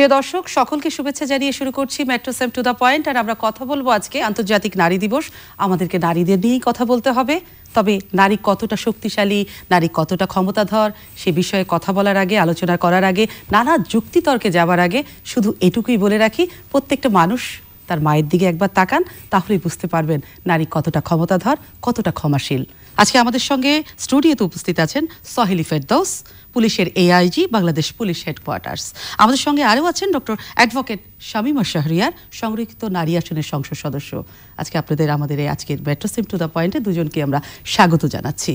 প্রিয় দর্শক, সকলকে শুভেচ্ছা জানিয়ে শুরু করছি metro same to the point আর আমরা কথা বলব আজকে আন্তর্জাতিক নারী দিবস। আমাদেরকে নারীদের নিয়েই কথা বলতে হবে। তবে নারী কতটা শক্তিশালী, নারী কতটা ক্ষমতাধর, সে বিষয়ে কথা বলার আগে, আলোচনা করার আগে, নানা যুক্তিতর্কে যাওয়ার আগে শুধু এটুকুই বলে রাখি, প্রত্যেকটা মানুষ তার মায়ের দিকে একবার তাকান, তাহলেই বুঝতে পারবেন নারী কতটা ক্ষমতাধর, কতটা ক্ষমাশীল। আজকে আমাদের সঙ্গে স্টুডিওতে উপস্থিত আছেন সহেলি ফেরদৌস, পুলিশের এআইজি বাংলাদেশ পুলিশ হেডকোয়ার্টার্স। আমাদের সঙ্গে আরও আছেন ডক্টর অ্যাডভোকেট শামিমা শাহরিয়ার, সংরক্ষিত নারী আসনের সংসদ সদস্য। আজকে আপনাদের আমাদের এই আজকের মেট্রোসিম টু দ্য পয়েন্টে দুজনকে আমরা স্বাগত জানাচ্ছি।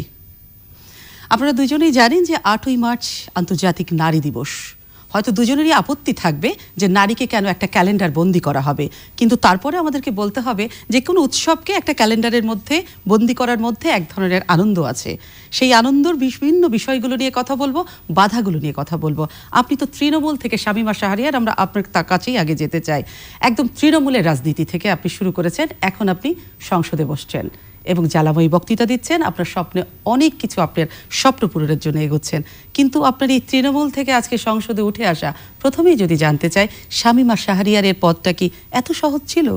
আপনারা দুজনেই জানেন যে আটই মার্চ আন্তর্জাতিক নারী দিবস। হয়তো দুজনেরই আপত্তি থাকবে যে নারীকে কেন একটা ক্যালেন্ডার বন্দি করা হবে। কিন্তু তারপরে আমাদেরকে বলতে হবে যে কোনো উৎসবকে একটা ক্যালেন্ডারের মধ্যে বন্দি করার মধ্যে এক ধরনের আনন্দ আছে। সেই আনন্দর বিভিন্ন বিষয়গুলো নিয়ে কথা বলব, বাধাগুলো নিয়ে কথা বলব। আপনি তো তৃণমূল থেকে শামিমা শাহরিয়ার, আমরা আপনার তার কাছেই আগে যেতে চাই। একদম তৃণমূলের রাজনীতি থেকে আপনি শুরু করেছেন, এখন আপনি সংসদে বসছেন। এবং জ্বালাময়ী বক্তৃতা দিচ্ছেন। আপনার স্বপ্নে অনেক কিছু আপনার স্বপ্ন পূরণের জন্য এগোচ্ছেন। কিন্তু আপনার এই তৃণমূল থেকে আজকে সংসদে উঠে আসা প্রথমেই যদি জানতে চাই, শামিমা শাহরিয়ারের পদটা কি এত সহজ ছিল?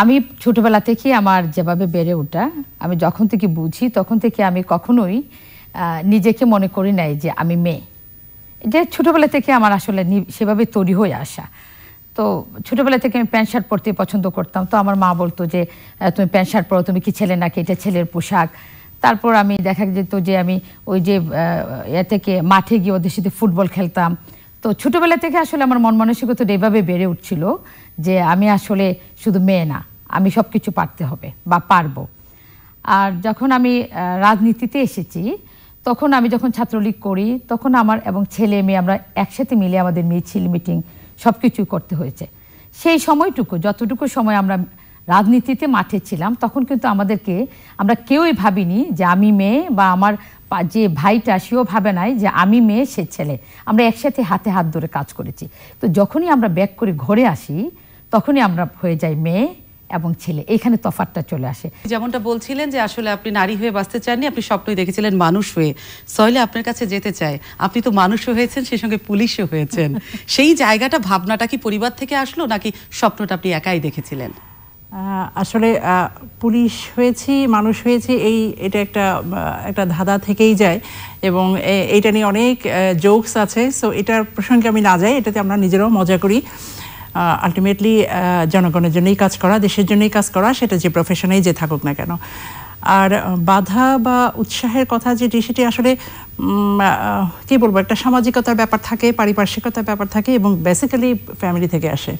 আমি ছোটবেলা থেকে আমার যেভাবে বেড়ে ওঠা, আমি যখন থেকে বুঝি তখন থেকে আমি কখনোই নিজেকে মনে করি নাই যে আমি মেয়ে। এটা ছোটবেলা থেকে আমার আসলে সেভাবে তৈরি হয়ে আসা। তো ছোটবেলা থেকে আমি প্যান্ট শার্ট পরতে পছন্দ করতাম। তো আমার মা বলতো যে তুমি প্যান্ট শার্ট পরো, তুমি কি ছেলে নাকি? এটা ছেলের পোশাক। তারপর আমি দেখা যেত যে, আমি ওই যে, এ থেকে মাঠে গিয়ে ওদের সাথে ফুটবল খেলতাম। তো ছোটবেলা থেকে আসলে আমার মন মানসিকতা এভাবে বেড়ে উঠছিল যে, আমি আসলে শুধু মেয়ে না, আমি সব কিছু পারতে হবে বা পারব। আর যখন আমি রাজনীতিতে এসেছি, তখন আমি যখন ছাত্রলীগ করি, তখন আমার এবং ছেলে মেয়ে আমরা একসাথে মিলে আমাদের মিছিল, মিটিং সব কিছু করতে হয়েছে। সেই সময়টুকু, যতটুকু সময় আমরা রাজনীতিতে মাঠে ছিলাম, তখন কিন্তু আমাদেরকে, আমরা কেউই ভাবিনি যে আমি মেয়ে বা আমার যে ভাইটা সেও ভাবে নাই যে আমি মেয়ে, সে ছেলে। আমরা একসাথে হাতে হাত ধরে কাজ করেছি। তো যখনই আমরা ব্যাক করে ঘরে আসি, তখনই আমরা হয়ে যাই মেয়ে এবং ছেলে। এখানে তফাতটা চলে আসে। যেমনটা বলছিলেন যে আসলে আপনি নারী হয়ে বাঁচতে চাননি আপনি স্বপ্নই দেখেছিলেন মানুষ হয়ে। সহলে আপনার কাছে যেতে চায়। আপনি তো মানুষও হয়েছেন সেই সঙ্গে পুলিশও হয়েছেন। সেই জায়গাটা ভাবনাটা কি পরিবার থেকে আসলো নাকি স্বপ্নটা আপনি একাই দেখেছিলেন? আসলে পুলিশ হয়েছি মানুষ হয়েছি এই এটা একটা একটা ধাঁধা থেকেই যায়। এবং এ- এইটা নিয়ে অনেক জোকস আছে। সো এটার প্রসঙ্গে আমি না যাই এটাতে আমরা নিজেরাও মজা করি। আলটিমেটলি জনগণের জন্যই কাজ করা, দেশের জন্যই কাজ করা, সেটা যে প্রফেশনেই যে থাকুক না কেন। আর বাধা বা উৎসাহের কথা যেটি, সেটি আসলে কি বলব, একটা সামাজিকতার ব্যাপার থাকে, পারিপার্শ্বিকতার ব্যাপার থাকে এবং বেসিক্যালি ফ্যামিলি থেকে আসে।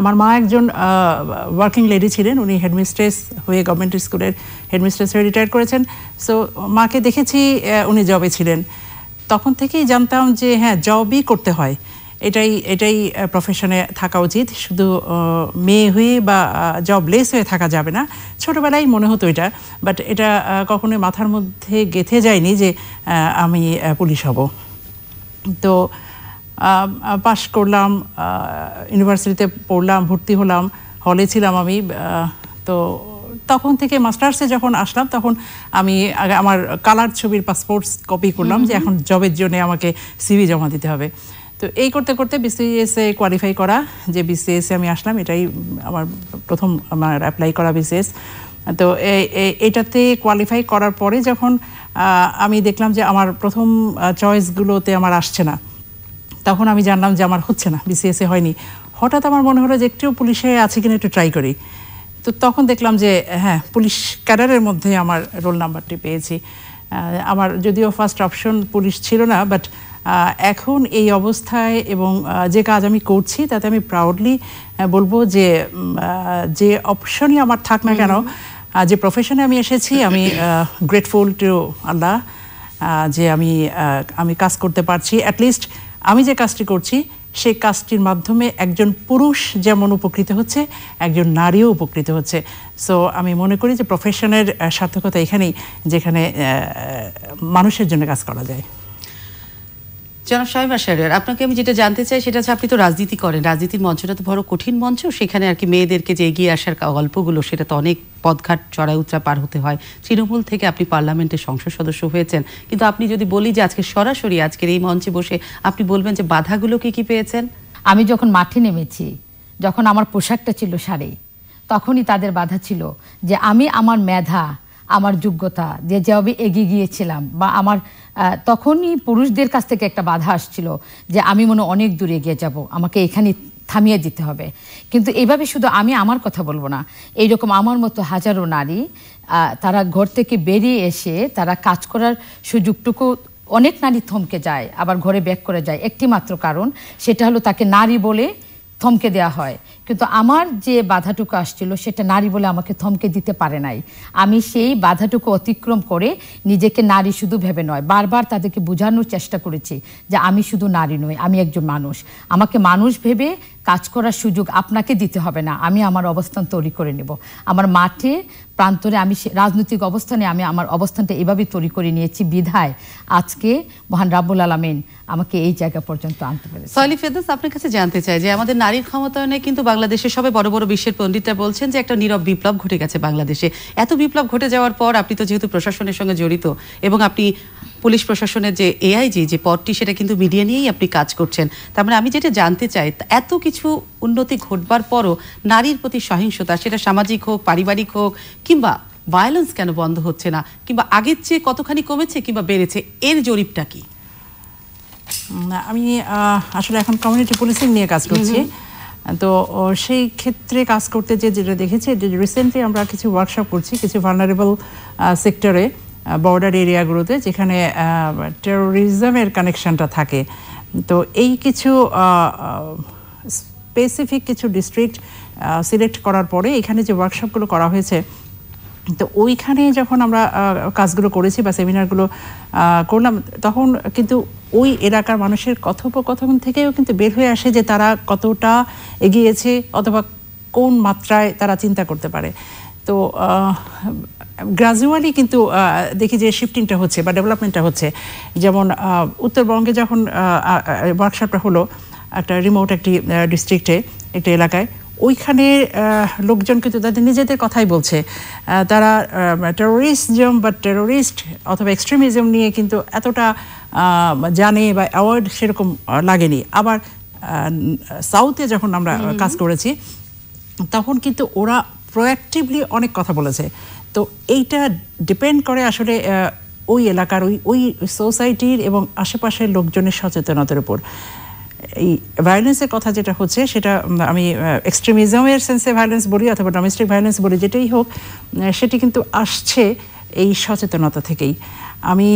আমার মা একজন ওয়ার্কিং লেডি ছিলেন, উনি হেডমিস্ট্রেস হয়ে গভর্নমেন্ট স্কুলের হেডমিস্ট্রেস হয়ে রিটায়ার করেছেন। সো মাকে দেখেছি উনি জবে ছিলেন। তখন থেকেই জানতাম যে হ্যাঁ জবই করতে হয়। এটাই এটাই প্রফেশনে থাকা উচিত। শুধু মেয়ে হয়ে বা জবলেস হয়ে থাকা যাবে না। ছোটবেলায় মনে হতো এটা বাট এটা কখনোই মাথার মধ্যে গেথে যায়নি যে আমি পুলিশ হব। তো পাশ করলাম ইউনিভার্সিটিতে পড়লাম ভর্তি হলাম হলে ছিলাম আমি তো তখন থেকে মাস্টার্সে যখন আসলাম তখন আমি আমার কালার ছবির পাসপোর্ট কপি করলাম যে এখন জবের জন্য আমাকে সিভি জমা দিতে হবে। তো এই করতে করতে বিসিএস এ কোয়ালিফাই করা, যে বিসিএস আমি আসলাম, এটাই আমার প্রথম আমার অ্যাপ্লাই করা বিসিএস তো এটাতে কোয়ালিফাই করার পরে যখন আমি দেখলাম যে আমার প্রথম চয়েসগুলোতে আমার আসছে না, তখন আমি জানলাম যে আমার হচ্ছে না বিসিএসএ হয়নি। হঠাৎ আমার মনে হলো যে একটু পুলিশে আছে কিনা একটু ট্রাই করি। তো তখন দেখলাম যে হ্যাঁ পুলিশ ক্যাডারের মধ্যে আমার রোল নাম্বারটি পেয়েছি। আমার যদিও ফার্স্ট অপশন পুলিশ ছিল না বাট এখন এই অবস্থায় এবং যে কাজ আমি করছি তাতে আমি প্রাউডলি বলব যে যে অপশনই আমার থাক না কেন যে প্রফেশনে আমি এসেছি আমি গ্রেটফুল টু আল্লাহ যে আমি আমি কাজ করতে পারছি। অ্যাটলিস্ট আমি যে কাজটি করছি সেই কাজটির মাধ্যমে একজন পুরুষ যেমন উপকৃত হচ্ছে একজন নারীও উপকৃত হচ্ছে। সো আমি মনে করি যে প্রফেশনের সার্থকতা এখানেই যেখানে মানুষের জন্য কাজ করা যায়। জনাব সাহেবা সাহের আপনাকে আমি যেটা জানতে চাই সেটা হচ্ছে আপনি তো রাজনীতি করেন। রাজনীতির মঞ্চটা তো বড় কঠিন মঞ্চ, সেখানে আর কি মেয়েদেরকে যে এগিয়ে আসার গল্পগুলো, সেটা তো অনেক পদঘাট চড়াই উতরা পার হতে হয়। তৃণমূল থেকে আপনি পার্লামেন্টের সংসদ সদস্য হয়েছেন। কিন্তু আপনি যদি বলি যে আজকে সরাসরি আজকের এই মঞ্চে বসে আপনি বলবেন যে বাধাগুলো কি কি পেয়েছেন? আমি যখন মাঠে নেমেছি, যখন আমার পোশাকটা ছিল শাড়ি, তখনই তাদের বাধা ছিল যে আমি আমার মেধা, আমার যোগ্যতা, যে যেভাবে এগিয়ে গিয়েছিলাম বা আমার তখনই পুরুষদের কাছ থেকে একটা বাধা আসছিল যে আমি মনে অনেক দূরে এগিয়ে যাব, আমাকে এখানে থামিয়ে দিতে হবে। কিন্তু এইভাবে শুধু আমি আমার কথা বলব না, এইরকম আমার মতো হাজারো নারী তারা ঘর থেকে বেরিয়ে এসে তারা কাজ করার সুযোগটুকু অনেক নারী থমকে যায়, আবার ঘরে ব্যাক করে যায়। একটি মাত্র কারণ, সেটা হলো তাকে নারী বলে থমকে দেওয়া হয়। কিন্তু আমার যে বাধাটুকু আসছিল, সেটা নারী বলে আমাকে থমকে দিতে পারে নাই। আমি সেই বাধাটুকু অতিক্রম করে নিজেকে নারী শুধু ভেবে নয়, বারবার তাদেরকে বোঝানোর চেষ্টা করেছি যে আমি শুধু নারী নই, আমি একজন মানুষ। আমাকে মানুষ ভেবে কাজ করার সুযোগ আপনাকে দিতে হবে না। আমি আমার অবস্থান তৈরি করে নেব। আমার মাঠে, প্রান্তরে আমি রাজনৈতিক অবস্থানে আমি আমার অবস্থানটা এভাবে তৈরি করে নিয়েছি, বিধায় আজকে মহান রাব্বুল আলমিন আমাকে এই জায়গা পর্যন্ত আনতে পেরেছে। সয়লি ফেরদৌস, আপনার কাছে জানতে চাই যে আমাদের নারীর ক্ষমতায়নে কিন্তু বাংলাদেশের সবাই বড় বড় বিশ্বের পণ্ডিতরা বলছেন যে একটা নীরব বিপ্লব ঘটে গেছে বাংলাদেশে। এত বিপ্লব ঘটে যাওয়ার পর আপনি তো যেহেতু প্রশাসনের সঙ্গে জড়িত এবং আপনি পুলিশ প্রশাসনের যে এআইজি যে পদটি, সেটা কিন্তু মিডিয়া নিয়েই আপনি কাজ করছেন। তার মানে আমি যেটা জানতে চাই, এত কিছু উন্নতি ঘটবার পরও নারীর প্রতি সহিংসতা সেটা সামাজিক হোক পারিবারিক হোক কিংবা ভায়োলেন্স কেন বন্ধ হচ্ছে না কিংবা আগের চেয়ে কতখানি কমেছে কিংবা বেড়েছে এর জরিপটা কি? আমি আসলে এখন কমিউনিটি পুলিশিং নিয়ে কাজ করছি। তো সেই ক্ষেত্রে কাজ করতে যে যেটা দেখেছি যে রিসেন্টলি আমরা কিছু ওয়ার্কশপ করছি কিছু ভার্নারেবল সেক্টরে বর্ডার এরিয়াগুলোতে যেখানে টেরোরিজমের কানেকশনটা থাকে। তো এই কিছু স্পেসিফিক কিছু ডিস্ট্রিক্ট সিলেক্ট করার পরে এখানে যে ওয়ার্কশপগুলো করা হয়েছে, তো ওইখানে যখন আমরা কাজগুলো করেছি বা সেমিনারগুলো করলাম, তখন কিন্তু ওই এলাকার মানুষের কথোপকথন থেকেও কিন্তু বের হয়ে আসে যে তারা কতটা এগিয়েছে অথবা কোন মাত্রায় তারা চিন্তা করতে পারে। তো গ্রাজুয়ালি কিন্তু দেখি যে শিফটিংটা হচ্ছে বা ডেভেলপমেন্টটা হচ্ছে। যেমন উত্তরবঙ্গে যখন ওয়ার্কশপটা হলো একটা রিমোট একটি ডিস্ট্রিক্টে একটি এলাকায়। ওইখানে লোকজন কিন্তু তাদের নিজেদের কথাই বলছে। তারা টেরোরিজম বা টেরোরিস্ট অথবা এক্সট্রিমিজম নিয়ে কিন্তু এতটা জানে বা অ্যাওয়ার্ড সেরকম লাগেনি। আবার সাউথে যখন আমরা কাজ করেছি তখন কিন্তু ওরা প্রোয়াক্টিভলি অনেক কথা বলেছে। তো এইটা ডিপেন্ড করে আসলে ওই এলাকার ওই ওই সোসাইটির এবং আশেপাশের লোকজনের সচেতনতার উপর। এই ভায়োলেন্সের কথা যেটা হচ্ছে সেটা আমি এক্সট্রিমিজমের সেন্সে ভায়োলেন্স বলি অথবা ডোমেস্টিক ভায়োলেন্স বলি যেটাই হোক সেটি কিন্তু আসছে এই সচেতনতা থেকেই। আমি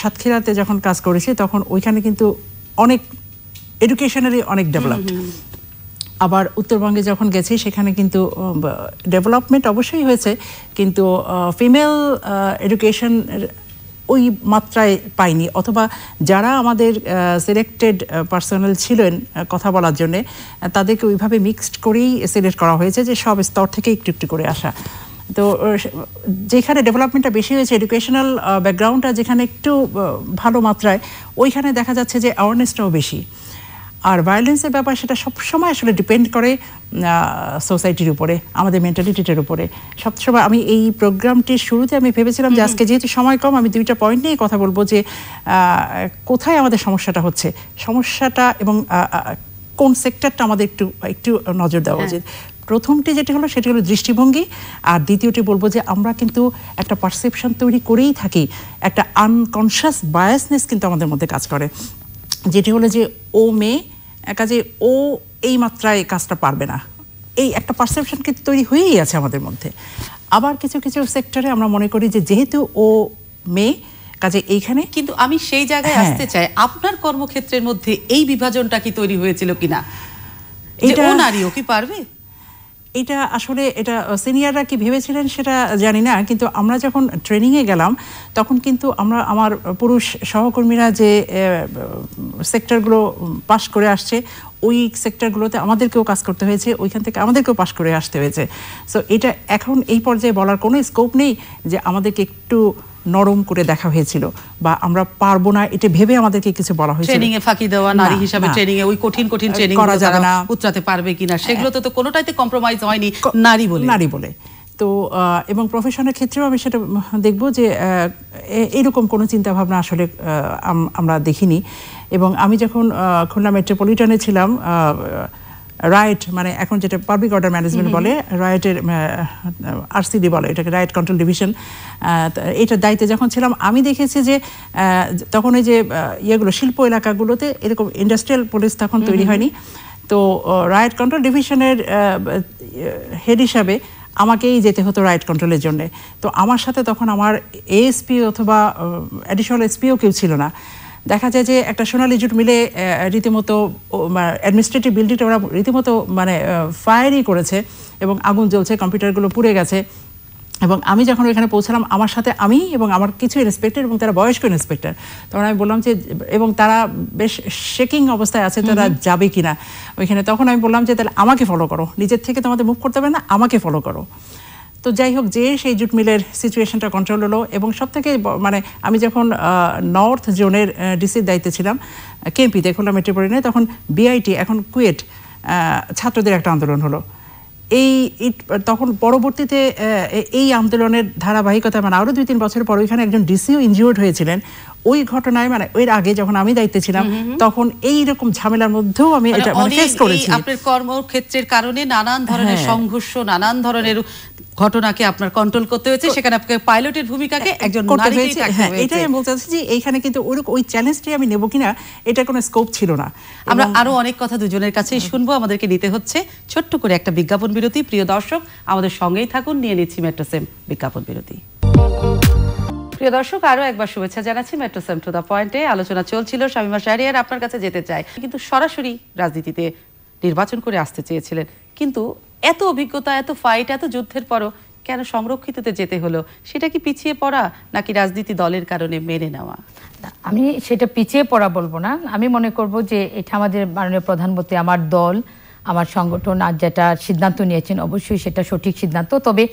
সাতক্ষীরাতে যখন কাজ করেছি তখন ওইখানে কিন্তু অনেক এডুকেশনারি অনেক ডেভেলপড আবার উত্তরবঙ্গে যখন গেছি সেখানে কিন্তু ডেভেলপমেন্ট অবশ্যই হয়েছে কিন্তু ফিমেল এডুকেশন ওই মাত্রায় পাইনি। অথবা যারা আমাদের সিলেক্টেড পার্সোনাল ছিলেন কথা বলার জন্যে তাদেরকে ওইভাবে মিক্সড করেই সিলেক্ট করা হয়েছে যে সব স্তর থেকে একটু একটু করে আসা। তো যেখানে ডেভেলপমেন্টটা বেশি হয়েছে এডুকেশনাল ব্যাকগ্রাউন্ডটা যেখানে একটু ভালো মাত্রায়, ওইখানে দেখা যাচ্ছে যে অ্যাওয়ারনেসটাও বেশি। আর ভায়োলেন্সের ব্যাপার সেটা সবসময় আসলে ডিপেন্ড করে সোসাইটির উপরে আমাদের মেন্টালিটিটার উপরে। সবসময় আমি এই প্রোগ্রামটির শুরুতে আমি ভেবেছিলাম যে আজকে যেহেতু সময় কম আমি দুইটা পয়েন্ট নিয়ে কথা বলব যে কোথায় আমাদের সমস্যাটা হচ্ছে? সমস্যাটা এবং কোন সেক্টরটা আমাদের একটু একটু নজর দেওয়া উচিত? প্রথমটি যেটি হলো সেটি হলো দৃষ্টিভঙ্গি। আর দ্বিতীয়টি বলব যে আমরা কিন্তু একটা পারসেপশন তৈরি করেই থাকি। একটা আনকনশিয়াস বায়াসনেস কিন্তু আমাদের মধ্যে কাজ করে। যেটি হলো যে ও মেয়ে কাজে ও এই মাত্রায় কাজটা পারবে না। এই একটা পারসেপশন কিন্তু তৈরি হয়েই আছে আমাদের মধ্যে। আবার কিছু কিছু সেক্টরে আমরা মনে করি যে যেহেতু ও মেয়ে কাজে এইখানে কিন্তু আমি সেই জায়গায় হ্যাঁ। আসতে চাই আপনার কর্মক্ষেত্রের মধ্যে এই বিভাজনটা কি তৈরি হয়েছিল কিনা? এটা- নারী ও কি পারবে? এটা আসলে এটা সিনিয়ররা কি ভেবেছিলেন সেটা জানি না, কিন্তু আমরা যখন ট্রেনিংয়ে গেলাম, তখন কিন্তু আমরা, আমার পুরুষ সহকর্মীরা যে সেক্টরগুলো পাশ করে আসছে, ওই সেক্টরগুলোতে আমাদেরকেও কাজ করতে হয়েছে, ওইখান থেকে আমাদেরকেও পাশ করে আসতে হয়েছে। সো এটা এখন এই পর্যায়ে বলার কোনো স্কোপ নেই যে আমাদেরকে একটু নরম করে দেখা হয়েছিল বা আমরা পারব না এটা ভেবে আমাদেরকে কিছু বলা হয়েছিল। ট্রেনিং এ ফাঁকি দেওয়া নারী হিসাবে ট্রেনিং এ ওই কঠিন কঠিন ট্রেনিং করা যাবে না। উতরাতে পারবে কিনা সেগুলোতে তো কোনোটাইতে কম্প্রোমাইজ হয়নি নারী বলে। নারী বলে। তো আহ, এবং প্রফেশনের ক্ষেত্রেও আমি সেটা দেখব যে আহ, এরকম কোনো চিন্তা ভাবনা আসলে আহ, আমরা দেখিনি। এবং আমি যখন আহ, খুলনা মেট্রোপলিটনে ছিলাম রাইট মানে এখন যেটা পাবলিক অর্ডার ম্যানেজমেন্ট বলে রাইটের আরসিডি বলে এটাকে রাইট কন্ট্রোল ডিভিশন এটার দায়িত্বে যখন ছিলাম আমি দেখেছি যে তখন ওই যে ইয়েগুলো শিল্প এলাকাগুলোতে এরকম ইন্ডাস্ট্রিয়াল পুলিশ তখন তৈরি হয়নি। তো রাইট কন্ট্রোল ডিভিশনের হেড হিসাবে আমাকেই যেতে হতো রাইট কন্ট্রোলের জন্য। তো আমার সাথে তখন আমার এএসপি অথবা অ্যাডিশনাল এসপিও কেউ ছিল না। দেখা যায় যে একটা সোনালী জুট মিলে রীতিমতো অ্যাডমিনিস্ট্রেটিভ বিল্ডিংটা ওরা রীতিমতো মানে ফায়ারই করেছে এবং আগুন জ্বলছে কম্পিউটারগুলো পুড়ে গেছে। এবং আমি যখন ওইখানে পৌঁছালাম আমার সাথে আমি এবং আমার কিছু ইন্সপেক্টর এবং তারা বয়স্ক ইন্সপেক্টর তখন আমি বললাম যে এবং তারা বেশ শেকিং অবস্থায় আছে তারা যাবে কিনা। ওইখানে তখন আমি বললাম যে তাহলে আমাকে ফলো করো। নিজের থেকে তোমাদের মুভ করতে হবে না আমাকে ফলো করো। তো যাই হোক, যে সেই জুট মিলের সিচুয়েশনটা কন্ট্রোল হলো এবং সব থেকে মানে আমি যখন নর্থ জোনের ডিসির দায়িত্বে ছিলাম কেএমপিতে খুলনা মেট্রোপলিটনে তখন বিআইটি এখন কুয়েট ছাত্রদের একটা আন্দোলন হলো। এই তখন পরবর্তীতে এই আন্দোলনের ধারাবাহিকতা মানে আরও দুই তিন বছর পর ওইখানে একজন ডিসিও ইনজিওর্ড হয়েছিলেন। ওই ঘটনায় মানে এর আগে যখন আমি দায়িত্বে ছিলাম তখন এই রকম ঝামেলার মধ্যেও আমি মানে এটা মানে ফেস করেছি। আপনার কর্মক্ষেত্রের কারণে নানান ধরনের হ্যাঁ। সংঘর্ষ নানান ধরনের ঘটনাকে আপনার কন্ট্রোল করতে হয়েছে। সেখানে আপনাকে পাইলটের ভূমিকাকে একজন করতে হয়েছে। হ্যাঁ, এটাই আমি বলতে চাচ্ছি যে এইখানে কিন্তু ওই- ওই চ্যালেঞ্জটাই আমি নেব কিনা এটা কোনো স্কোপ ছিল না। আমরা আরও অনেক কথা দুজনের কাছেই শুনব। আমাদেরকে নিতে হচ্ছে ছোট্ট করে একটা বিজ্ঞাপন বিরতি। প্রিয় দর্শক আমাদের সঙ্গেই থাকুন। নিয়ে নিচ্ছি মেট্রোসেম বিজ্ঞাপন বিরতি। প্রিয় দর্শক আরও একবার শুভেচ্ছা জানাচ্ছি মেট্রো সেম টু দা পয়েন্টে আলোচনা চলছিল শামিমা শাহরিয়ার আপনার কাছে যেতে চায় কিন্তু সরাসরি রাজনীতিতে নির্বাচন করে আসতে চেয়েছিলেন। কিন্তু এত অভিজ্ঞতা, এত ফাইট এত যুদ্ধের পরও কেন সংরক্ষিততে যেতে হলো? সেটা কি পিছিয়ে পড়া নাকি রাজনীতি দলের কারণে মেনে নেওয়া? আমি সেটা পিছিয়ে পড়া বলব না। আমি মনে করব যে এটা আমাদের মাননীয় প্রধানমন্ত্রী, আমার দল, আমার সংগঠন, আর যেটা সিদ্ধান্ত নিয়েছেন, অবশ্যই সেটা সঠিক সিদ্ধান্ত। তবে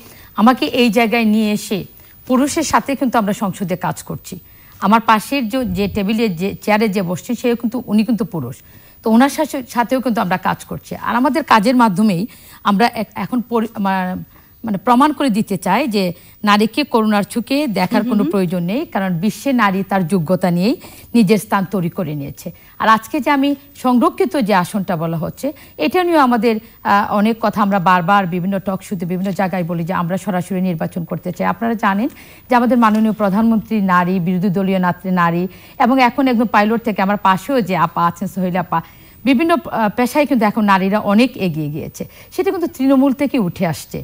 আমাকে এই জায়গায় নিয়ে এসে পুরুষের সাথে কিন্তু আমরা সংসদে কাজ করছি। আমার পাশের যে টেবিলে যে, চেয়ারে যে বসছেন, সেও কিন্তু, উনি কিন্তু পুরুষ। তো ওনার সাথে- সাথেও কিন্তু আমরা কাজ করছি। আর আমাদের কাজের মাধ্যমেই আমরা এখন পরি- মা- মানে প্রমাণ করে দিতে চায় যে নারীকে করুণার চোখে দেখার কোনো প্রয়োজন নেই কারণ বিশ্বে নারী তার যোগ্যতা নিয়েই নিজের স্থান তৈরি করে নিয়েছে। আর আজকে যে আমি সংরক্ষিত যে আসনটা বলা হচ্ছে এটা নিয়েও আমাদের অনেক কথা আমরা বারবার বিভিন্ন টক শুতে বিভিন্ন জায়গায় বলি যে আমরা সরাসরি নির্বাচন করতে চাই। আপনারা জানেন যে আমাদের মাননীয় প্রধানমন্ত্রী নারী বিরোধী দলীয় নাত্রী নারী এবং এখন একদম পাইলট থেকে আমার পাশেও যে আপা আছেন সোহেল আপা বিভিন্ন পেশায় কিন্তু এখন নারীরা অনেক এগিয়ে গিয়েছে। সেটা কিন্তু তৃণমূল থেকে উঠে আসছে।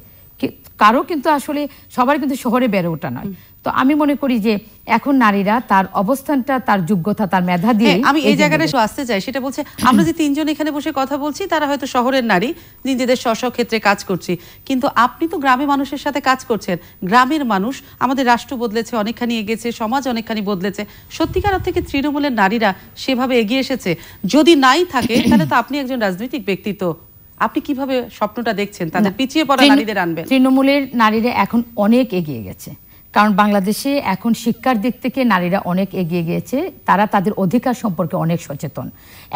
কারও কিন্তু আসলে সবার কিন্তু শহরে বেড়ে ওঠা নয়। তো আমি মনে করি যে এখন নারীরা তার অবস্থানটা তার যোগ্যতা তার মেধা দিয়ে হ্যাঁ, আমি এই জায়গাটা আসতে চাই সেটা বলছে আমরা যে তিনজন এখানে বসে কথা বলছি তারা হয়তো শহরের নারী নিজেদের স্ব ক্ষেত্রে কাজ করছি। কিন্তু আপনি তো গ্রামে মানুষের সাথে কাজ করছেন। গ্রামের মানুষ আমাদের রাষ্ট্র বদলেছে অনেকখানি এগিয়েছে সমাজ অনেকখানি বদলেছে। সত্যিকার অর্থে তৃণমূলের নারীরা সেভাবে এগিয়ে এসেছে? যদি নাই থাকে তাহলে তো আপনি একজন রাজনৈতিক ব্যক্তিত্ব। আপনি কীভাবে স্বপ্নটা দেখছেন? তাদের পিছিয়ে পড়া নারীদের আনবেন। তৃণমূলের নারীরা এখন অনেক এগিয়ে গেছে। কারণ বাংলাদেশে এখন শিক্ষার দিক থেকে নারীরা অনেক এগিয়ে গিয়েছে, তারা তাদের অধিকার সম্পর্কে অনেক সচেতন।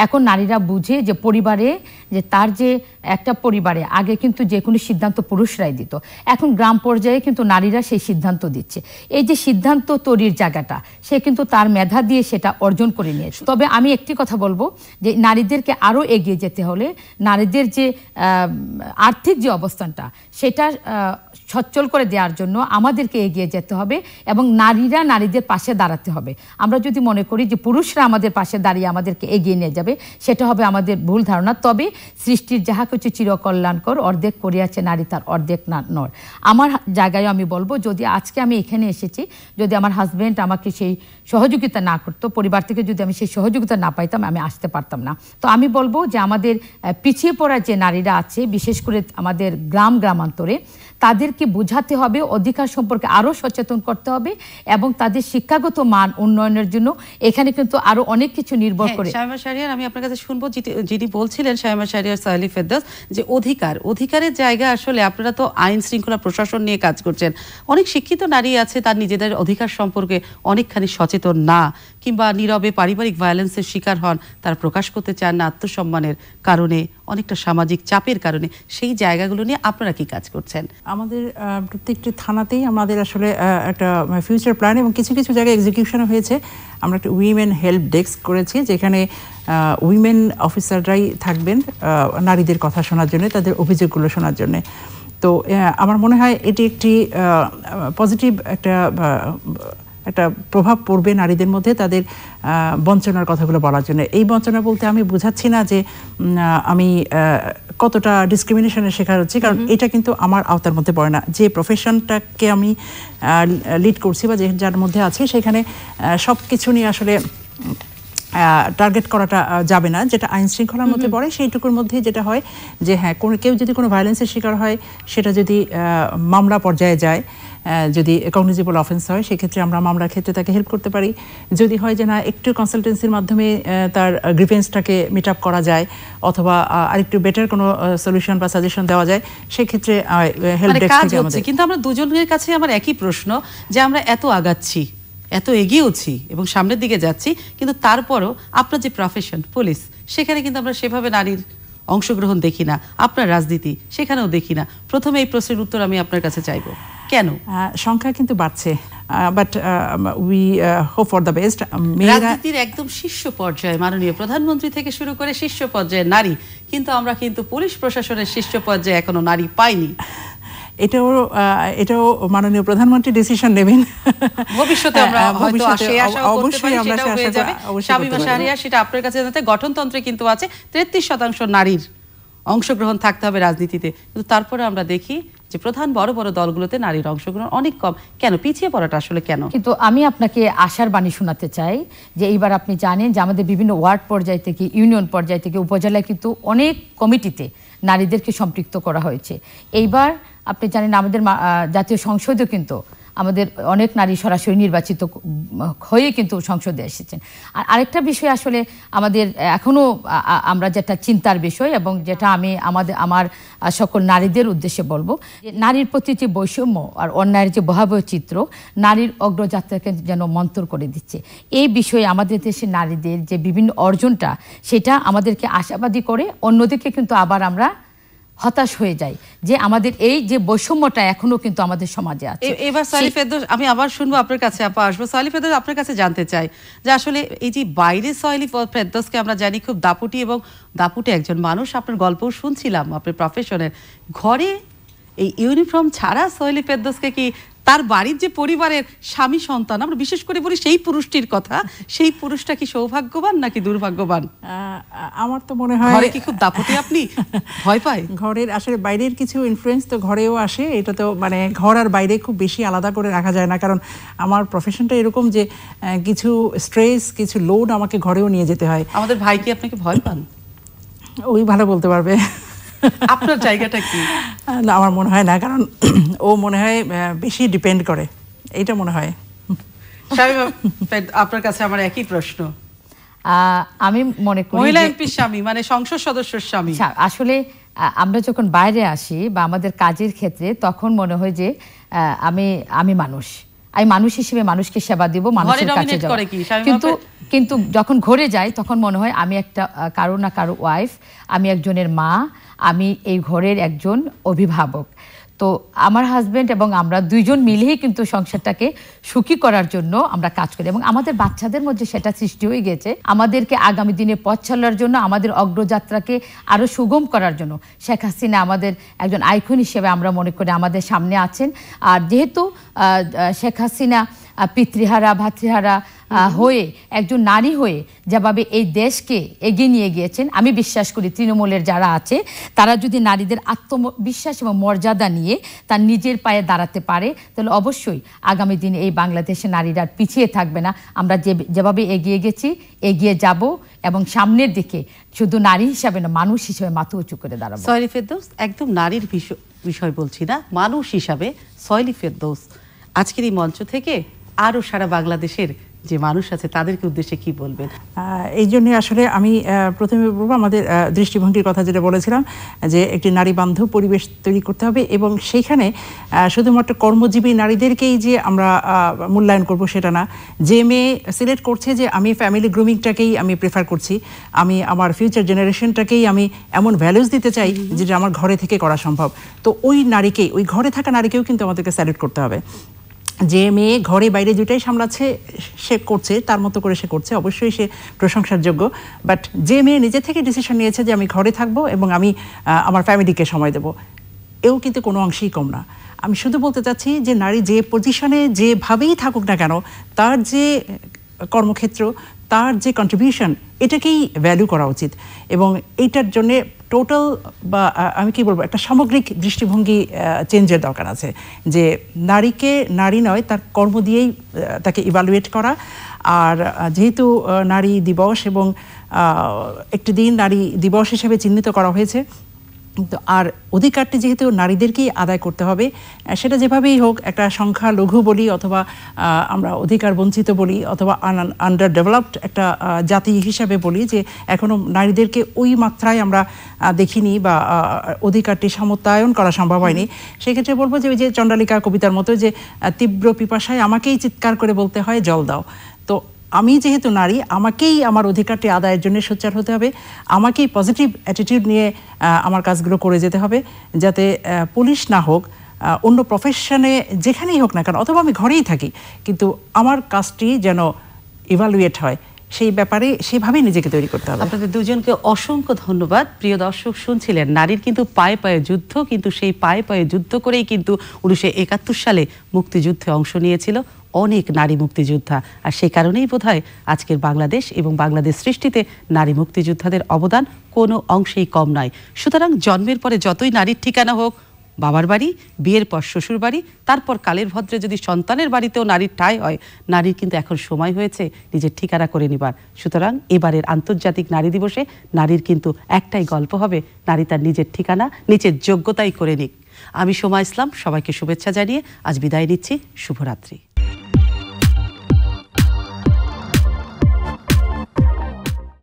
এখন নারীরা বুঝে যে পরিবারে, যে তার যে একটা পরিবারে, আগে কিন্তু যে কোনো সিদ্ধান্ত পুরুষরাই দিত। এখন গ্রাম পর্যায়ে কিন্তু নারীরা সেই সিদ্ধান্ত দিচ্ছে। এই যে সিদ্ধান্ত তৈরির জায়গাটা, সে কিন্তু তার মেধা দিয়ে সেটা অর্জন করে নিয়েছে। তবে আমি একটি কথা বলব যে নারীদেরকে আরও এগিয়ে যেতে হলে, নারীদের যে আর্থিক যে অবস্থানটা সেটা সচ্ছল করে দেওয়ার জন্য আমাদেরকে এগিয়ে যেতে হবে এবং নারীরা নারীদের পাশে দাঁড়াতে হবে। আমরা যদি মনে করি যে পুরুষরা আমাদের পাশে দাঁড়িয়ে আমাদেরকে এগিয়ে নিয়ে যাবে, সেটা হবে আমাদের ভুল ধারণা। তবে সৃষ্টির যাহা কিছু চিরকল্যাণকর, অর্ধেক করিয়াছে নারী, তার অর্ধেক না নর আমার জায়গায় আমি বলব, যদি আজকে আমি এখানে এসেছি, যদি আমার হাজব্যান্ড আমাকে সেই সহযোগিতা না করতো, পরিবার থেকে যদি আমি সেই সহযোগিতা না পাইতাম, আমি আসতে পারতাম না। তো আমি বলব যে আমাদের পিছিয়ে পড়া যে নারীরা আছে, বিশেষ করে আমাদের গ্রাম, গ্রামান্তরে, তাদেরকে বোঝাতে হবে অধিকার সম্পর্কে আরও সচেতন করতে হবে এবং তাদের শিক্ষাগত মান উন্নয়নের জন্য এখানে কিন্তু আরও অনেক কিছু নির্ভর হ্যাঁ, করে। শায়মা শাহরিয়ার আমি আপনার কাছে শুনব যিনি বলছিলেন শায়মা শাহরিয়ার সাহেলি ফেরদৌস যে অধিকার অধিকারের জায়গা আসলে আপনারা তো আইন শৃঙ্খলা প্রশাসন নিয়ে কাজ করছেন। অনেক শিক্ষিত নারী আছে তার নিজেদের অধিকার সম্পর্কে অনেকখানি সচেতন না কিংবা নীরবে পারিবারিক ভায়োলেন্সের শিকার হন তারা প্রকাশ করতে চান না আত্মসম্মানের কারণে। অনেকটা সামাজিক চাপের কারণে সেই জায়গাগুলো নিয়ে আপনারা কি কাজ করছেন? আমাদের প্রত্যেকটি থানাতেই আমাদের আসলে একটা ফিউচার প্ল্যান এবং কিছু কিছু জায়গায় এক্সিকিউশন হয়েছে। আমরা একটা উইমেন হেল্প ডেস্ক করেছি, যেখানে উইমেন অফিসাররাই থাকবেন নারীদের কথা শোনার জন্য, তাদের অভিযোগগুলো শোনার জন্য। তো আমার মনে হয় এটি একটি পজিটিভ একটা একটা প্রভাব পড়বে নারীদের মধ্যে তাদের বঞ্চনার কথাগুলো বলার জন্য। এই বঞ্চনা বলতে আমি বোঝাচ্ছি না যে আমি কতটা ডিসক্রিমিনেশনের শিকার হচ্ছি কারণ এটা কিন্তু আমার আওতার মধ্যে পড়ে না। যে প্রফেশনটাকে আমি লিড করছি বা যে যার মধ্যে আছি সেখানে সব কিছু নিয়ে আসলে টার্গেট করাটা যাবে না। যেটা আইন শৃঙ্খলার মধ্যে পড়ে সেইটুকুর মধ্যে যেটা হয় যে হ্যাঁ কোনো কেউ যদি কোনো ভায়োলেন্সের শিকার হয় সেটা যদি মামলা পর্যায়ে যায় যদি কগনিজিবল অফেন্স হয় সেক্ষেত্রে আমরা মামলার ক্ষেত্রে তাকে হেল্প করতে পারি। যদি হয় যে না একটু কনসালটেন্সির মাধ্যমে তার গ্রিফেন্সটাকে মিট আপ করা যায় অথবা আরেকটু বেটার কোনো সলিউশন বা সাজেশন দেওয়া যায় সেক্ষেত্রে হেল্প মানে ডেস্ক থেকে আমাদের কিন্তু আমরা দুজনের কাছে আমার একই প্রশ্ন যে আমরা এত আগাচ্ছি এত এগিয়েওছি এবং সামনের দিকে যাচ্ছি কিন্তু তারপরও আপনার যে প্রফেশন পুলিশ সেখানে কিন্তু আমরা সেভাবে নারীর অংশগ্রহণ দেখি না আপনার রাজনীতি সেখানেও দেখি না। প্রথমে এই প্রশ্নের উত্তর আমি আপনার কাছে চাইব। কেন? সংখ্যা কিন্তু বাড়ছে। But we hope for the best রাজনীতির একদম শীর্ষ পর্যায়ে মাননীয় প্রধানমন্ত্রী থেকে শুরু করে শীর্ষ পর্যায়ে নারী কিন্তু আমরা কিন্তু পুলিশ প্রশাসনের শীর্ষ পর্যায়ে এখনও নারী পাইনি। এটাও এটাও মাননীয় প্রধানমন্ত্রী ডিসিশন নেবেন। ভবিষ্যতে আমরা হ্যাঁ, হয়তো আসে অবশ্যই আমরা সেটাও হয়ে আশা যাবে। অবশ্যই শামীমা পারি। শাহরিয়ার সেটা আপনার কাছে জানাতে গঠনতন্ত্রে কিন্তু আছে তেত্রিশ শতাংশ নারীর অংশগ্রহণ থাকতে হবে রাজনীতিতে। কিন্তু তারপরে আমরা দেখি যে প্রধান বড় বড় দলগুলোতে নারীর অংশগ্রহণ অনেক কম। কেন? পিছিয়ে পড়াটা আসলে কেন? কিন্তু আমি আপনাকে আশার বাণী শোনাতে চাই যে এইবার আপনি জানেন যে আমাদের বিভিন্ন ওয়ার্ড পর্যায় থেকে, ইউনিয়ন পর্যায় থেকে, উপজেলায় কিন্তু অনেক কমিটিতে নারীদেরকে সম্পৃক্ত করা হয়েছে। এইবার আপনি জানেন আমাদের জাতীয় সংসদেও কিন্তু আমাদের অনেক নারী সরাসরি নির্বাচিত হয়ে কিন্তু সংসদে এসেছেন। আর আরেকটা বিষয় আসলে আমাদের এখনও আ- আ- আমরা যেটা চিন্তার বিষয় এবং যেটা আমি আমাদের, আমার সকল নারীদের উদ্দেশ্যে বলব, যে নারীর প্রতি যে বৈষম্য আর অন্যায়ের যে ভয়াবহ চিত্র, নারীর অগ্রযাত্রাকে যেন মন্তর করে দিচ্ছে। এই বিষয়ে আমাদের দেশের নারীদের যে বিভিন্ন অর্জনটা, সেটা আমাদেরকে আশাবাদী করে অন্যদিকে কিন্তু আবার আমরা হতাশ হয়ে যায় যে আমাদের এই যে বৈষম্যটা এখনও কিন্তু আমাদের সমাজে আছে। এবার সালি ফেরদৌস আমি আবার শুনব আপনার কাছে আপা আসব। সালি ফেরদৌস আপনার কাছে জানতে চাই যে আসলে এই যে বাইরে সয়লি ফেরদৌসকে আমরা জানি খুব দাপুটি এবং দাপুটি একজন মানুষ। আপনার গল্পও শুনছিলাম আপনার প্রফেশনের ঘরে এই ইউনিফর্ম ছাড়া সয়লি ফেরদোসকে কি তার বাড়ির যে পরিবারের স্বামী সন্তান আমরা বিশেষ করে বলি সেই পুরুষটির কথা সেই পুরুষটা কি সৌভাগ্যবান নাকি দুর্ভাগ্যবান? আমার তো মনে হয় ঘরে কি খুব দাপুটে আপনি? ভয় পায়। ঘরের আসলে বাইরের কিছু ইনফ্লুয়েন্স তো ঘরেও আসে এটা তো মানে ঘর আর বাইরে খুব বেশি আলাদা করে রাখা যায় না কারণ আমার প্রফেশনটা এরকম যে কিছু স্ট্রেস কিছু লোড আমাকে ঘরেও নিয়ে যেতে হয়। আমাদের ভাই কি আপনাকে ভয় পান? ওই ভালো বলতে পারবে। আপনার জায়গাটা কি? না আমার মনে হয় না কারণ ও মনে হয় আহ, বেশি ডিপেন্ড করে। এইটা মনে হয়। আপনার কাছে আমার একই প্রশ্ন। আমি মনে করি মহিলা এমপির স্বামী মানে সংসদ সদস্যের স্বামী। আচ্ছা, আসলে আহ, আমরা যখন বাইরে আসি বা আমাদের কাজের ক্ষেত্রে তখন মনে হয় যে আহ, আমি আমি মানুষ। আমি মানুষ হিসেবে মানুষকে সেবা দিব মানুষের কাছে যাব। করে কি? স্বামী কিন্তু কিন্তু যখন ঘরে যাই, তখন মনে হয় আমি একটা কারও না কারও ওয়াইফ আমি একজনের মা, আমি এই ঘরের একজন অভিভাবক। তো আমার হাজব্যান্ড এবং আমরা দুইজন মিলেই কিন্তু সংসারটাকে সুখী করার জন্য আমরা কাজ করি। এবং আমাদের বাচ্চাদের মধ্যে সেটা সৃষ্টি হয়ে গেছে। আমাদেরকে আগামী দিনে পথ চলার জন্য, আমাদের অগ্রযাত্রাকে আরও সুগম করার জন্য। শেখ হাসিনা আমাদের একজন আইকন হিসেবে আমরা মনে করি আমাদের সামনে আছেন। আর যেহেতু শেখ হাসিনা পিতৃহারা, ভাতৃহারা হয়ে, একজন নারী হয়ে যেভাবে এই দেশকে এগিয়ে নিয়ে গিয়েছেন, আমি বিশ্বাস করি তৃণমূলের যারা আছে, তারা যদি নারীদের আত্মবিশ্বাস এবং মর্যাদা নিয়ে তার নিজের পায়ে দাঁড়াতে পারে, তাহলে অবশ্যই আগামী দিনে এই বাংলাদেশে নারীরা পিছিয়ে থাকবে না। আমরা যে, যেভাবে এগিয়ে গেছি, এগিয়ে যাব এবং সামনের দিকে শুধু নারী হিসাবে না, মানুষ হিসেবে মাথা উঁচু করে দাঁড়াবো। সয়লি ফেরদৌস, একদম নারীর বিষয় বলছি না, মানুষ হিসাবে সয়লি ফেরদৌস। আজকের এই মঞ্চ থেকে আরও সারা বাংলাদেশের যে মানুষ আছে তাদেরকে উদ্দেশ্যে কি বলবেন? এই জন্য আসলে আমি প্রথমে বলব আমাদের দৃষ্টিভঙ্গির কথা যেটা বলেছিলাম যে একটি নারী বান্ধব পরিবেশ তৈরি করতে হবে এবং সেইখানে শুধুমাত্র কর্মজীবী নারীদেরকেই যে আমরা মূল্যায়ন করব সেটা না। যে মেয়ে সিলেক্ট করছে যে আমি ফ্যামিলি গ্রুমিংটাকেই আমি প্রেফার করছি আমি আমার ফিউচার জেনারেশনটাকেই আমি এমন ভ্যালুস দিতে চাই যেটা আমার ঘরে থেকে করা সম্ভব। তো ওই নারীকেই ওই ঘরে থাকা নারীকেও কিন্তু আমাদেরকে স্যালুট করতে হবে। যে মেয়ে ঘরে বাইরে দুটাই সামলাচ্ছে, সে করছে, তার মতো করে সে করছে, অবশ্যই সে প্রশংসার যোগ্য। বাট যে মেয়ে নিজে থেকে ডিসিশন নিয়েছে যে আমি ঘরে থাকব এবং আমি আমার ফ্যামিলিকে সময় দেব, এও কিন্তু কোনো অংশেই কম না। আমি শুধু বলতে চাচ্ছি যে নারী যে পজিশনে যেভাবেই থাকুক না কেন, তার যে কর্মক্ষেত্র, তার যে কন্ট্রিবিউশন এটাকেই ভ্যালু করা উচিত। এবং এইটার জন্যে টোটাল বা আমি কি বলব, একটা সামগ্রিক দৃষ্টিভঙ্গি চেঞ্জের দরকার আছে। যে নারীকে নারী নয়, তার কর্ম দিয়েই তাকে ইভালুয়েট করা। আর যেহেতু নারী দিবস এবং একটি দিন নারী দিবস হিসেবে চিহ্নিত করা হয়েছে তো আর অধিকারটি যেহেতু নারীদেরকেই আদায় করতে হবে সেটা যেভাবেই হোক একটা সংখ্যা লঘু বলি অথবা আমরা অধিকার বঞ্চিত বলি অথবা আন্ডার ডেভেলপড একটা জাতি হিসাবে বলি যে এখনও নারীদেরকে ওই মাত্রায় আমরা দেখিনি বা অধিকারটি সমতায়ন করা সম্ভব হয়নি। সেক্ষেত্রে বলব যে ওই যে চণ্ডালিকা কবিতার মতো যে তীব্র পিপাসায় আমাকেই চিৎকার করে বলতে হয়, জল দাও। আমি যেহেতু নারী, আমাকেই আমার অধিকারটি আদায়ের জন্য সোচ্চার হতে হবে। আমাকেই পজিটিভ অ্যাটিটিউড নিয়ে আমার কাজগুলো করে যেতে হবে। যাতে পুলিশ না হোক অন্য প্রফেশনে যেখানেই হোক না কেন, অথবা আমি ঘরেই থাকি, কিন্তু আমার কাজটি যেন ইভালুয়েট হয়, সেই ব্যাপারে সেভাবেই নিজেকে তৈরি করতে হবে। আপনাদের দুজনকে অসংখ্য ধন্যবাদ। প্রিয় দর্শক, শুনছিলেন, নারীর কিন্তু পায়ে পায়ে যুদ্ধ, কিন্তু সেই পায়ে পায়ে যুদ্ধ করেই কিন্তু উনিশশো একাত্তর সালে মুক্তিযুদ্ধে অংশ নিয়েছিল। অনেক নারী মুক্তিযোদ্ধা। আর সেই কারণেই বোধহয় আজকের বাংলাদেশ এবং বাংলাদেশ সৃষ্টিতে নারী মুক্তিযোদ্ধাদের অবদান কোনো অংশেই কম নয়। সুতরাং জন্মের পরে যতই নারীর ঠিকানা হোক, বাবার বাড়ি, বিয়ের পর শ্বশুর বাড়ি, তারপর কালের ভদ্রে যদি সন্তানের বাড়িতেও নারীর ঠাঁই হয়, নারীর কিন্তু এখন সময় হয়েছে নিজের ঠিকানা করে নিবার। সুতরাং এবারের আন্তর্জাতিক নারী দিবসে নারীর কিন্তু একটাই গল্প হবে, নারী তার নিজের ঠিকানা, নিজের যোগ্যতাই করে নিক। আমি সোমা ইসলাম, সবাইকে শুভেচ্ছা জানিয়ে আজ বিদায় নিচ্ছি। শুভরাত্রি।